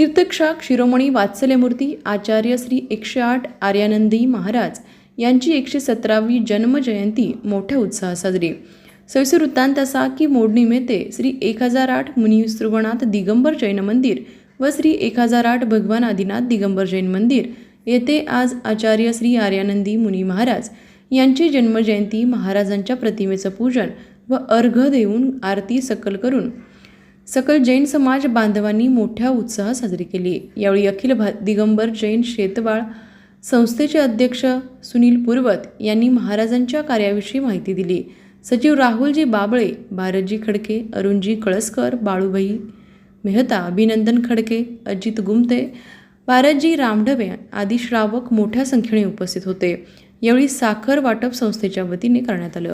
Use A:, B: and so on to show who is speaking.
A: तीर्थक्षाक शिरोमणी वात्सल्यमूर्ती आचार्य श्री एकशे आठ आर्यानंदी महाराज यांची एकशे सतरावी जन्मजयंती मोठ्या उत्साहात साजरी. सविस्तर वृत्तांत असा की मोडणीमेते श्री एक हजार आठ मुनिसृगणात दिगंबर जैन मंदिर व श्री एक हजार आठ भगवान आदिनाथ दिगंबर जैन मंदिर येथे आज आचार्य श्री आर्यानंदी मुनी महाराज यांची जन्मजयंती महाराजांच्या प्रतिमेचं पूजन व अर्घ देऊन आरती सकल करून सकल जैन समाज बांधवांनी मोठ्या उत्साहात साजरी केली. यावेळी अखिल भा दिगंबर जैन शेतवाळ संस्थेचे अध्यक्ष सुनील पूर्वत यांनी महाराजांच्या कार्याविषयी माहिती दिली. सचिव राहुलजी बाबळे भारतजी खडके अरुणजी कळसकर बाळूभाई मेहता अभिनंदन खडके अजित गुमते भारतजी रामढवे आदी श्रावक मोठ्या संख्येने उपस्थित होते. यावेळी साखर वाटप संस्थेच्या वतीने करण्यात आलं.